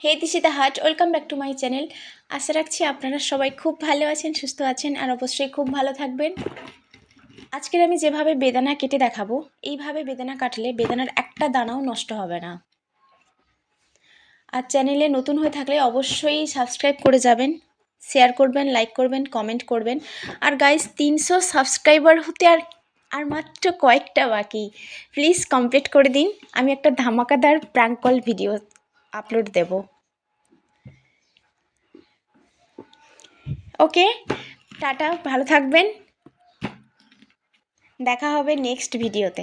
হে দিশিতা হাট welcome back to my channel আশা রাখছি আপনারা সবাই খুব ভালো আছেন, সুস্থ আছেন, আর অবশ্যই খুব ভালো থাকবেন। আজকের আমি যেভাবে বেদানা কেটে দেখাবো, এইভাবে বেদানা কাটলে বেদানার একটা দানাও নষ্ট হবে না। আর চ্যানেলে নতুন হয়ে থাকলে অবশ্যই সাবস্ক্রাইব করে যাবেন, শেয়ার করবেন, লাইক করবেন, কমেন্ট করবেন। আর গাইস তিনশো সাবস্ক্রাইবার হতে আর আর মাত্র কয়েকটা বাকি। প্লিজ কমপ্লিট করে দিন। আমি একটা ধামাকাদার প্রাঙ্কল ভিডিও আপলোড দেব। ওকে টাটা ভালো থাকবেন। দেখা হবে নেক্সট ভিডিওতে